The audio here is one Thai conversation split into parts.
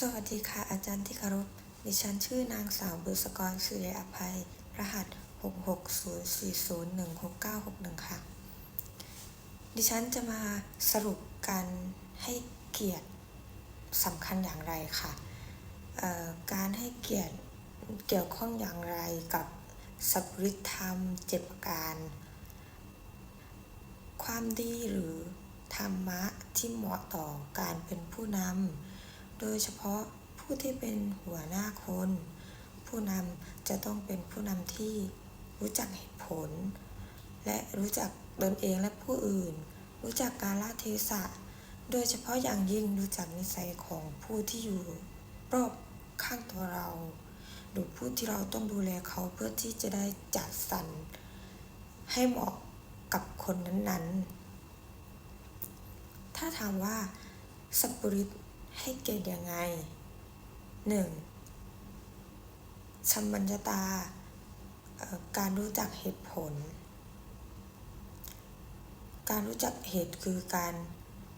สวัสดีค่ะ อาจารย์ที่เคารพ ดิฉันชื่อนางสาวบุษกรสุริยอภัย รหัส 66040169161ค่ะ ดิฉันจะมาสรุปการให้เกียรติสำคัญอย่างไรค่ะ การให้เกียรติเกี่ยวข้องอย่างไรกับสัพริธรรมเจ็ดประการ ความดีหรือธรรมะที่เหมาะต่อการเป็นผู้นำ โดยเฉพาะผู้ที่เป็นหัวหน้าคน ผู้นำจะต้องเป็นผู้นำที่รู้จักเหตุผล และรู้จักตนเองและผู้อื่น รู้จักกาลเทศะ โดยเฉพาะอย่างยิ่งรู้จักนิสัยของผู้ที่อยู่รอบข้างตัวเรา หรือผู้ที่เราต้องดูแลเขาเพื่อที่จะได้จัดสรรให้เหมาะกับคนนั้นๆ ถ้าถามว่าสัพปริต ให้เกียรติยังไง 1. สัมมัญญตา การรู้จักเหตุผล การรู้จักเหตุคือการ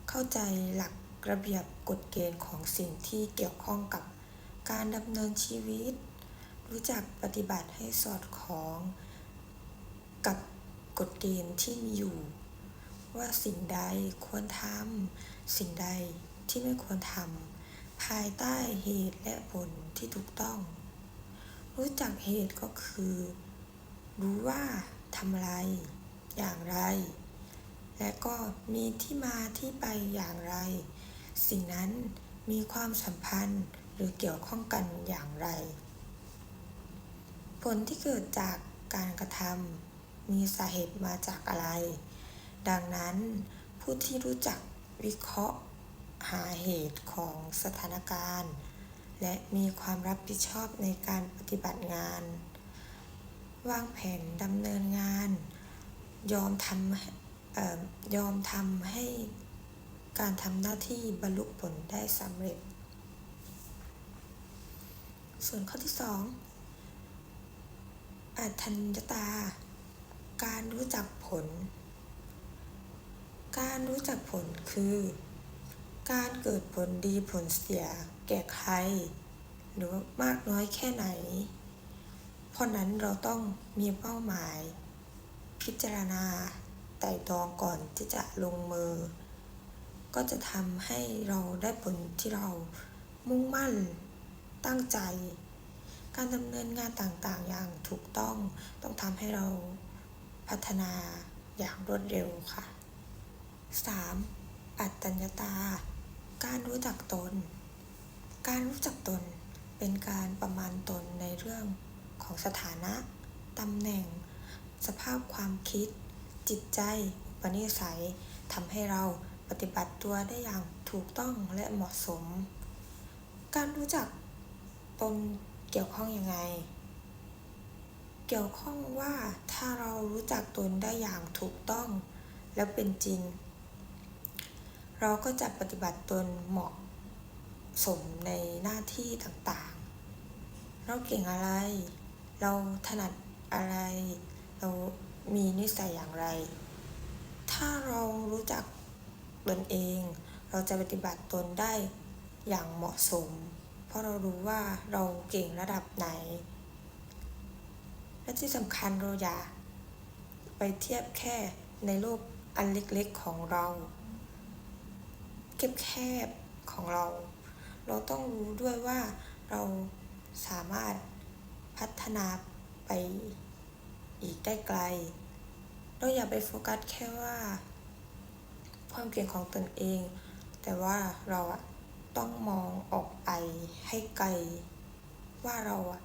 เข้าใจหลักระเบียบกฎเกณฑ์ของสิ่งที่เกี่ยวข้องกับการดำเนินชีวิต รู้จักปฏิบัติให้สอดคล้อง กับกฎเกณฑ์ที่มีอยู่ ว่าสิ่งใดควรทำสิ่งใด ที่ไม่ควรทำภายใต้เหตุและผลที่ถูกต้อง รู้จักเหตุก็คือ รู้ว่าทำอะไร อย่างไร และก็มีที่มาที่ไปอย่างไร สิ่งนั้นมีความสัมพันธ์หรือเกี่ยวข้องกันอย่างไร ผลที่เกิดจากการกระทำมีสาเหตุมาจากอะไร ดังนั้นผู้ที่รู้จักวิเคราะห์ หาเหตุของสถานการณ์ และมีความรับผิดชอบในการปฏิบัติงาน วางแผนดำเนินงาน ยอมทำออยอมทำให้การทำหน้าที่บรรลุผลได้สำเร็จ ส่วนข้อที่สองอัธัญญตา การรู้จักผล การรู้จักผลคือ การเกิดผลดีผลเสียแก่ใคร หรือว่ามากน้อยแค่ไหน เพราะนั้นเราต้องมีเป้าหมาย พิจารณาไต่ตรองก่อนที่จะลงมือ ก็จะทำให้เราได้ผลที่เรามุ่งมั่นตั้งใจ การดำเนินงานต่างๆ อย่างถูกต้องต้องทำให้เราพัฒนาอย่างรวดเร็วค่ะ 3. อัตตัญญตา การรู้จักตน การรู้จักตนเป็นการประมาณตนในเรื่องของสถานะ ตำแหน่ง สภาพความคิด จิตใจปนิสัยทำให้เราปฏิบัติตัวได้อย่างถูกต้องและเหมาะสม การรู้จักตนเกี่ยวข้องยังไง เกี่ยวข้องว่าถ้าเรารู้จักตนได้อย่างถูกต้อง แล้วเป็นจริง เราก็จะปฏิบัติตนเหมาะสมในหน้าที่ต่างๆ เราเก่งอะไร เราถนัดอะไร เรามีนิสัยอย่างไร ถ้าเรารู้จักตนเอง เราจะปฏิบัติตนได้อย่างเหมาะสม เพราะเรารู้ว่าเราเก่งระดับไหน และที่สำคัญเราอย่าไปเทียบแค่ในโลกอันเล็กๆของเรา แคบๆของเรา เราต้องรู้ด้วยว่าเราสามารถพัฒนาไปอีกได้ไกล เราอย่าไปโฟกัสแค่ว่า ความเก่งของตนเอง แต่ว่าเราอะต้องมองออกไปให้ไกล ว่าเราอะ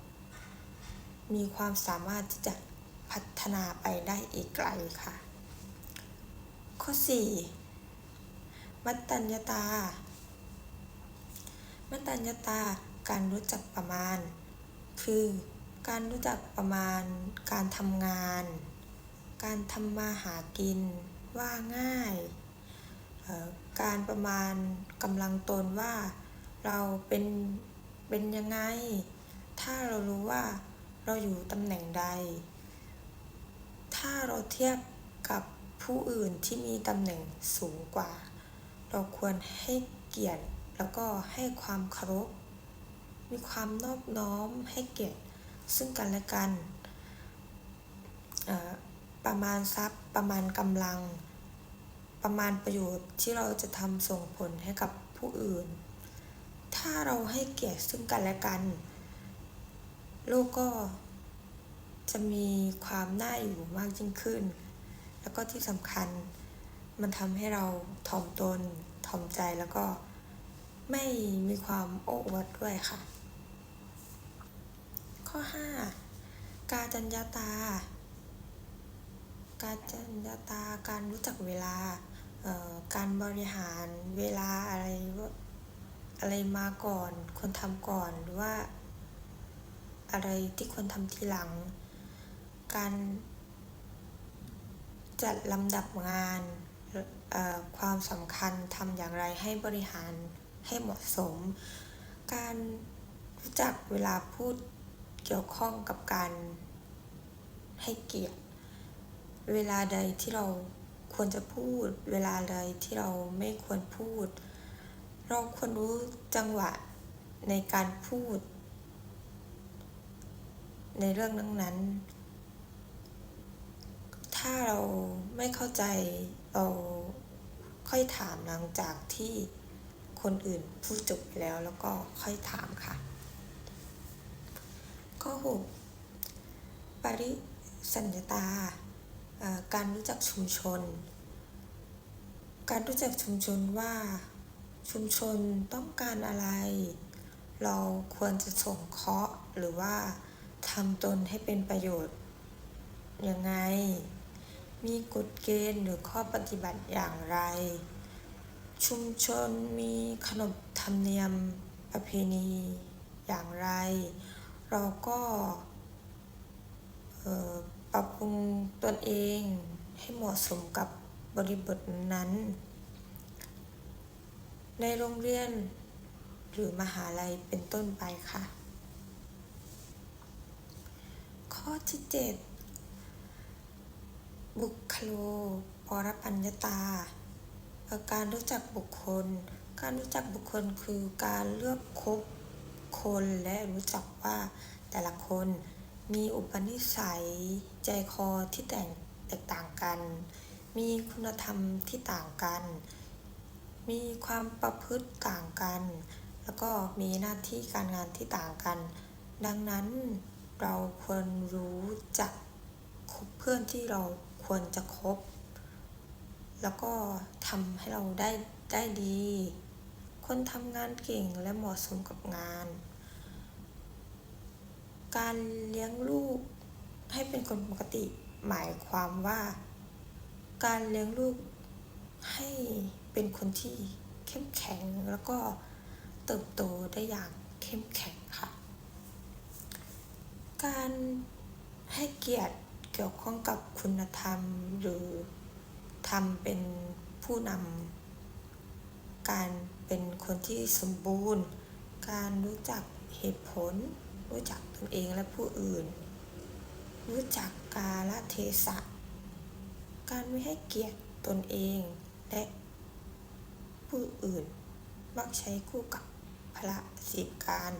มีความสามารถที่จะพัฒนาไปได้อีกไกลค่ะ ข้อ 4 มัตตัญญตา มัตตัญญตา การรู้จักประมาณ คือการรู้จักประมาณ การทำงาน การทำมาหากิน ว่าง่าย การประมาณกำลังตนว่าเราเป็นเป็นยังไง ถ้าเรารู้ว่าเราอยู่ตำแหน่งใด ถ้าเราเทียบกับผู้อื่นที่มีตำแหน่งสูงกว่า เราควรให้เกียรติแล้วก็ให้ความเคารพ มีความนอบน้อมให้เกียรติซึ่งกันและกัน ประมาณทรัพย์ประมาณกำลัง ประมาณประโยชน์ที่เราจะทำส่งผลให้กับผู้อื่น ถ้าเราให้เกียรติซึ่งกันและกัน โลกก็จะมีความน่าอยู่มากยิ่งขึ้น แล้วก็ที่สำคัญ มันทำให้เราถ่อมตนถ่อมใจแล้วก็ไม่มีความโอ้อวดด้วยค่ะ ข้อ 5 กาจัญญาตา การจัญญาตาการรู้จักเวลา การบริหารเวลาอะไรอะไรมาก่อนควรทำก่อนหรือว่าอะไรที่ควรทำทีหลัง การจัดลำดับงาน ความสำคัญทำอย่างไรให้บริหารให้เหมาะสม การรู้จักเวลาพูดเกี่ยวข้องกับการให้เกียรติ เวลาใดที่เราควรจะพูด เวลาใดที่เราไม่ควรพูด เราควรรู้จังหวะในการพูด ในเรื่องนั้นๆ ถ้าเราไม่เข้าใจเราค่อยถามหลังจากที่คนอื่นพูดจบแล้วแล้วก็ค่อยถามค่ะ ข้อ 6 ปริสัญญาตา การรู้จักชุมชน การรู้จักชุมชนว่าชุมชนต้องการอะไร เราควรจะส่งเคาะหรือว่าทำตนให้เป็นประโยชน์ยังไง มีกฎเกณฑ์หรือข้อปฏิบัติอย่างไร ชุมชนมีขนบธรรมเนียมประเพณีอย่างไร เราก็ปรับปรุงตนเองให้เหมาะสมกับบริบทนั้น ในโรงเรียนหรือมหาลัยเป็นต้นไปค่ะ ข้อที่ 7 บุคโลปรปัญญาตา การรู้จักบุคคล การรู้จักบุคคลคือการเลือกคบคนและรู้จักว่าแต่ละคนมีอุปนิสัยใจคอที่แตกแตกต่างกัน มีคุณธรรมที่ต่างกัน มีความประพฤติต่างกัน แล้วก็มีหน้าที่การงานที่ต่างกัน ดังนั้นเราควรรู้จักคบเพื่อนที่เรา ควรจะครบ แล้วก็ทำให้เราได้ได้ดี คนทำงานเก่งและเหมาะสมกับงาน การเลี้ยงลูกให้เป็นคนปกติหมายความว่า การเลี้ยงลูกให้เป็นคนที่เข้มแข็งแล้วก็เติบโตได้อย่างเข้มแข็งค่ะ การให้เกียรติ กี่ยวข้องกับคุณธรรม หรือทำเป็นผู้นำการเป็นคนที่สมบูรณ์ การรู้จักเหตุผล รู้จักตนเองและผู้อื่น รู้จักกาลเทศะ การไม่ให้เกียรติตนเองและผู้อื่น มักใช้คู่กับพระสิการ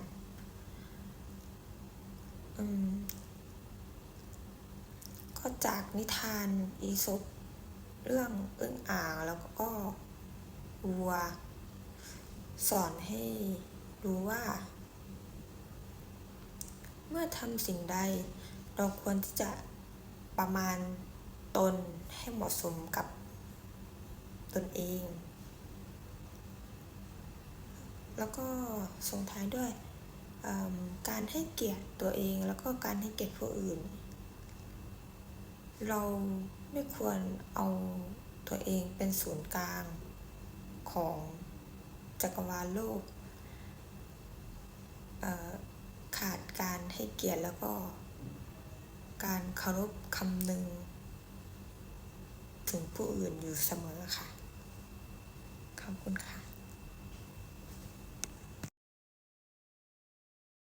ก็จากนิทานอีสปเรื่องอึ่งอ่างแล้วก็วัว สอนให้รู้ว่า เมื่อทำสิ่งใด เราควรที่จะประมาณตนให้เหมาะสมกับตนเอง แล้วก็ส่งท้ายด้วยการให้เกียรติตัวเองแล้วก็การให้เกียรติผู้อื่น เราไม่ควรเอาตัวเองเป็นศูนย์กลางของจักรวาลโลก ขาดการให้เกียรติแล้วก็การเคารพคำนึง ถึงผู้อื่นอยู่เสมอค่ะ ขอบคุณค่ะ